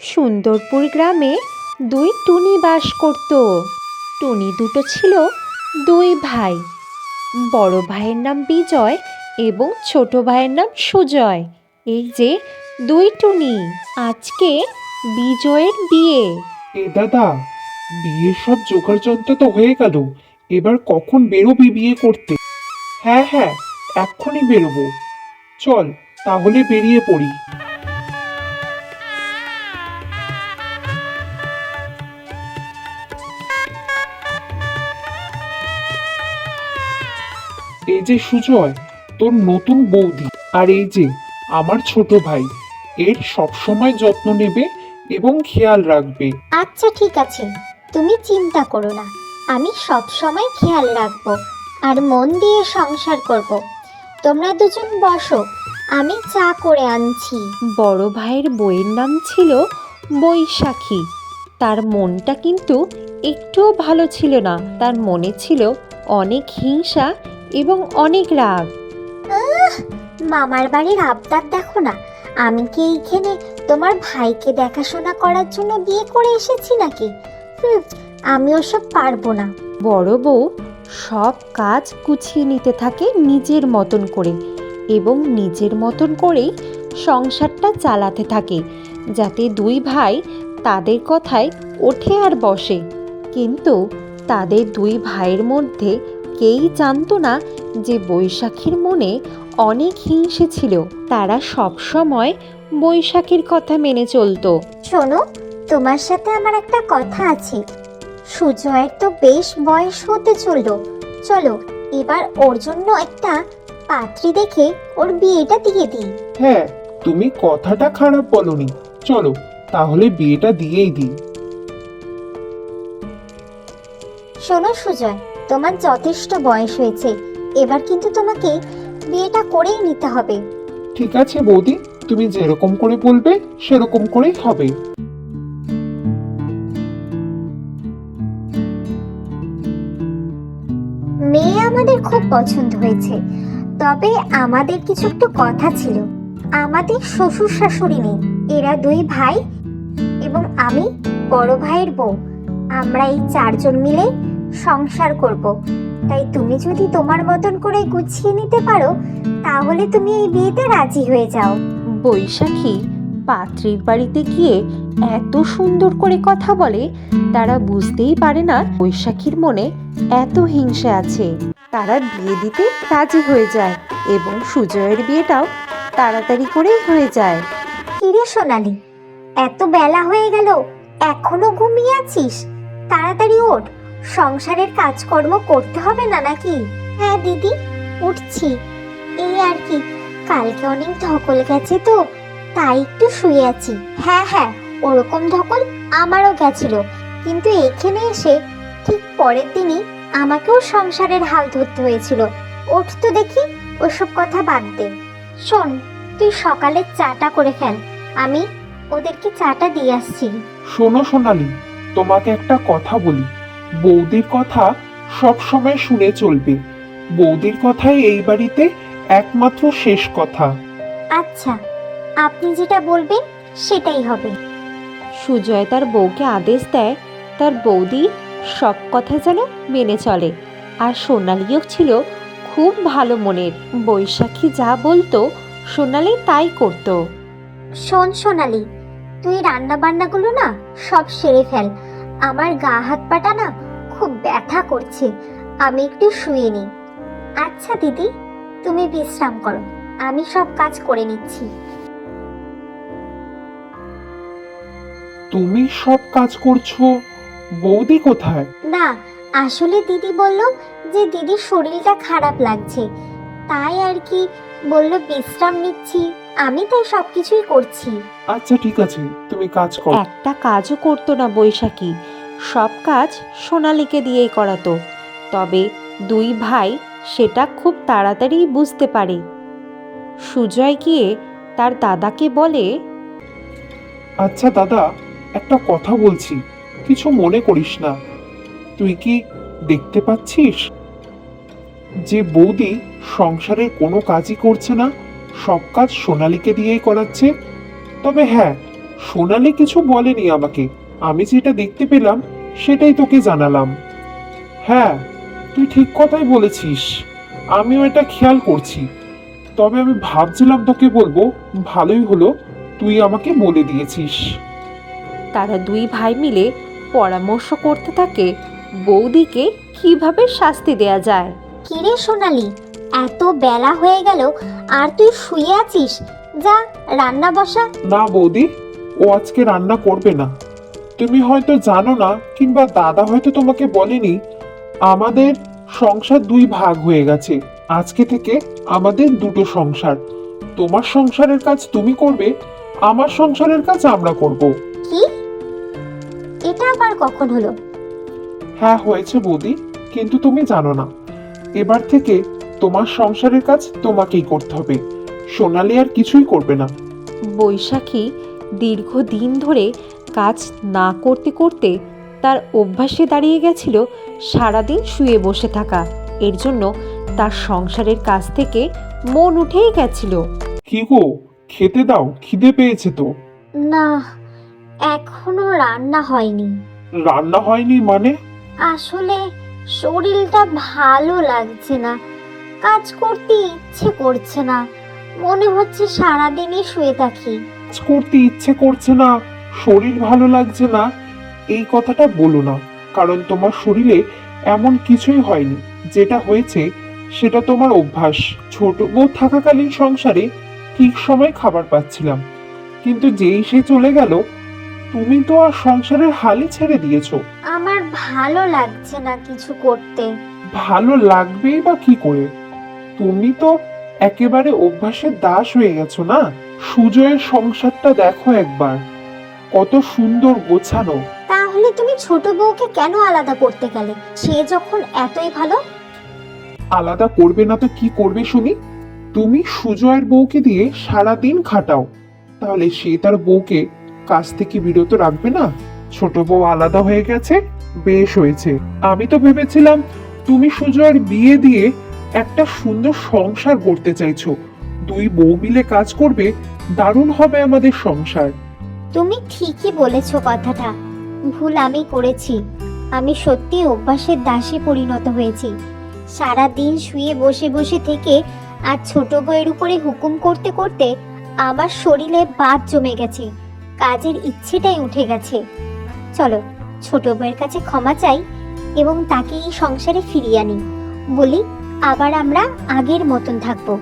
সুন্দরপুর গ্রামে দুই টুনি বাস করত। টুনি দুটো ছিল দুই ভাই। বড় ভাইয়ের নাম বিজয় এবং ছোট ভাইয়ের নাম সুজয়। এই যে দুই টুনি, আজকে বিজয়ের বিয়ে। এ দাদা, বিয়ের সব জোগাড় যন্ত্র তো হয়ে গেল। এবার কখন বেরোবি বিয়ে করতে? হ্যাঁ হ্যাঁ এক্ষুনি বেরোবো। চল, তাহলে বেরিয়ে পড়ি। এই যে সুজয় তোর নতুন বৌদি আর এই যে আমার ছোট ভাই এর সবসময় যত্ন নেবে এবং খেয়াল রাখবে। আচ্ছা ঠিক আছে। তুমি চিন্তা করো না। আমি সব সময় খেয়াল রাখব আর মন দিয়ে সংসার করব। তোমরা দুজন বসো আমি চা করে আনছি। বড় ভাইয়ের বইয়ের নাম ছিল বৈশাখী। তার মনটা কিন্তু একটুও ভালো ছিল না। তার মনে ছিল অনেক হিংসা এবং অনেক রাগ। মামার বাড়ির আবদার দেখো না। আমি কি এইখানে তোমার ভাইকে দেখাশোনা করার জন্য বিয়ে করে এসেছি নাকি? হুম আমি ওসব পারব না। বড় বউ সব কাজ গুছিয়ে নিতে থাকে নিজের মতন করে এবং নিজের মতন করেই সংসারটা চালাতে থাকে যাতে দুই ভাই তাদের কথায় ওঠে আর বসে। কিন্তু তাদের দুই ভাইয়ের মধ্যে কেই জানতো না যে বৈশাখীর মনে অনেক হিংসে ছিল। তারা সব সময় বৈশাখীর কথা মেনে চলতো। শোনো তোমার সাথে আমার একটা কথা আছে। সুজয়ের তো বেশ বয়স হতে চলল। চলো এবার ওর জন্য একটা পাত্রী দেখে ওর বিয়েটা দিয়ে দিই। হ্যাঁ তুমি কথাটা খারাপ বলনি। চলো তাহলে বিয়েটা দিয়েই দিই। শোনো সুজয় তোমার যথেষ্ট বয়স হয়েছে। এবার কিন্তু তোমাকে বিয়েটা করেই নিতে হবে। ঠিক আছে বৌদি তুমি যেরকম করে বলবে সেরকম করেই হবে। মেয়ে আমাদের খুব পছন্দ হয়েছে। তবে আমাদের কিছু একটু কথা ছিল। আমাদের শ্বশুর শাশুড়ি নেই। এরা দুই ভাই এবং আমি বড় ভাইয়ের বউ। আমরা এই চারজন মিলে সংসার করব। তাই তুমি যদি তোমার মতন করে গুছিয়ে নিতে পারো তাহলে তুমি এই বিয়েতে রাজি হয়ে যাও। বৈশাখী পাত্রীর বাড়িতে গিয়ে এত সুন্দর করে কথা বলে তারা বুঝতেই পারে না বৈশাখীর মনে এত হিংসা আছে। তারা বিয়ে দিতে রাজি হয়ে যায় এবং সুজয়ের বিয়েটাও তাড়াতাড়ি করেই হয়ে যায়। কিরে সোনালি এত বেলা হয়ে গেল এখনও ঘুমিয়ে আছিস? তাড়াতাড়ি ওঠ। সংসারের কাজকর্ম করতে হবে না নাকি? হ্যাঁ দিদি, উঠছি। এই আর কি, কালকে অনেক ধকল গেছে তো, তাই একটু শুয়ে আছি। হ্যাঁ হ্যাঁ ওরকম ধকল আমারও গেছিল। কিন্তু এখানে এসে ঠিক পরের দিনই আমাকেও সংসারের হাল ধরতে হয়েছিল। ওঠ তো দেখি, ওসব কথা বাদ দে। শোন, তুই সকালে চাটা করে ফেল। আমি ওদেরকে চাটা দিয়ে আসছি। শোনো সোনালি, তোমাকে একটা কথা বলি। বৌদির কথা সব সময় শুনে চলবে। বৌদির কথাই এই বাড়িতে একমাত্র শেষ কথা। আচ্ছা আপনি যেটা বলবেন সেটাই হবে। সুজয় তার বউকে আদেশ দেয় তার বৌদি সব কথা যেন মেনে চলে। আর সোনালিও ছিল খুব ভালো মনের। বৈশাখী যা বলতো সোনালি তাই করতো। শোন সোনালি তুই রান্না বান্নাগুলো না সব সেরে ফেল। আমার গা হাত পাটা না খুব ব্যথা করছে। আমি একটু শুয়ে নিই। আচ্ছা দিদি তুমি বিশ্রাম করো। আমি সব কাজ করে নিচ্ছি। তুমি সব কাজ করছ? বৌদি কোথায়? না আসলে দিদি বলল যে দিদির শরীরটা খারাপ লাগছে। তাই আর কি বলল বিশ্রাম নিচ্ছি। আমি তাই সবকিছুই করছি। আচ্ছা ঠিক আছে। তুমি কাজ করো। একটা কাজও করতো না বৈশাখী। সব কাজ সোনালিকে দিয়েই করাতো। তবে দুই ভাই সেটা খুব তাড়াতাড়ি বুঝতে পারে। সুজয় গিয়ে তার দাদাকে বলে আচ্ছা দাদা, একটা কথা বলছি, কিছু মনে করিস না। তুই কি দেখতে পাচ্ছিস? যে বৌদি সংসারের কোনো কাজই করছে না, সব কাজ সোনালিকে দিয়েই করাচ্ছে। তবে হ্যাঁ সোনালি কিছু বলেনি আমাকে। আমি যেটা দেখতে পেলাম সেটাই তোকে জানালাম। হ্যাঁ তুই ঠিক কথাই বলেছিস। আমিও এটা খেয়াল করছি। তবে আমি ভাবছিলাম তোকে বলব ভালোই হলো তুই আমাকে বলে দিয়েছিস। তারা দুই ভাই মিলে পরামর্শ করতে থাকে বৌদিকে কীভাবে শাস্তি দেয়া যায়। কিরে সোনালি এত বেলা হয়ে গেল আর তুই শুয়ে আছিস? যা রান্না বসা। না বৌদি ও আজকে রান্না করবে না। তুমি হয়তো জানো না কিংবা দাদা হয়তো তোমাকে বলেনি আমাদের সংসার দুই ভাগ হয়ে গেছে। আজকে থেকে আমাদের দুটো সংসার। তোমার সংসারের কাজ তুমি করবে আমার সংসারের কাজ আমরা করব। কি? এটা আবার কখন হলো? হ্যাঁ হয়েছে বৌদি কিন্তু তুমি জানো না। এবার থেকে তোমার সংসারের কাজ তোমাকেই করতে হবে। সোনালি আর কিছুই করবে না। বৈশাখী দীর্ঘদিন ধরে কাজ না করতে করতে তার অভ্যাসে দাঁড়িয়ে গেছিল সারাদিন শুয়ে বসে থাকা। এর জন্য তার সংসারের কাজ থেকে মন উঠেই গেছিল। কি গো খেতে দাও খিদে পেয়েছে তো। না এখনও রান্না হয়নি। রান্না হয়নি মানে? আসলে শরীরটা ভালো লাগছে না। কাজ করতে ইচ্ছে করছে না। মনে হচ্ছে সারাদিনই শুয়ে থাকি। কাজ করতে ইচ্ছে করছে না। শরীর ভালো লাগছে না এই কথাটা বলো না কারণ তোমার শরীরে এমন কিছুই হয়নি। যেটা হয়েছে সেটা তোমার অভ্যাস। ছোট বউ থাকাকালীন সংসারে ঠিক সময় খাবার পাচ্ছিলাম। কিন্তু যেই সে চলে গেল তুমি তো আর সংসারের হালই ছেড়ে দিয়েছ। আমার ভালো লাগছে না কিছু করতে। ভালো লাগবেই বা কি করে? তুমি তো একেবারে অভ্যাসের দাস হয়ে গেছো না? সুজয়ের সংসারটা দেখো একবার। কত সুন্দর গোছানো। তাহলে তুমি ছোট বউকে কেন আলাদা করতে গেলে? সে যখন এতই ভালো। আলাদা করবে না তো কি করবে শুনি? তুমি সুজয়ের বউকে দিয়ে সারা দিন খাটাও। তাহলে সে তার বউকে কাজ থেকে বিরত রাখবে না? ছোট বউ আলাদা হয়ে গেছে বেশ হয়েছে। আমি তো ভেবেছিলাম তুমি সুজয়ের বিয়ে দিয়ে একটা সুন্দর সংসার করতে চাইছো। দুই বউ মিলে কাজ করবে দারুণ হবে আমাদের সংসার। তুমি ঠিকই বলেছ কথাটা। ভুল আমি করেছি। আমি সত্যি অভ্যাসের দাসে পরিণত হয়েছি। সারা দিন শুয়ে বসে বসে থেকে আর ছোট বউয়ের উপরে হুকুম করতে করতে আমার শরীরে বাদ জমে গেছে। কাজের ইচ্ছেটাই উঠে গেছে। চলো, ছোট বউয়ের কাছে ক্ষমা চাই এবং তাকে এই সংসারে ফিরিয়ে আনি। বলি, আবার আমরা আগের মতন থাকব।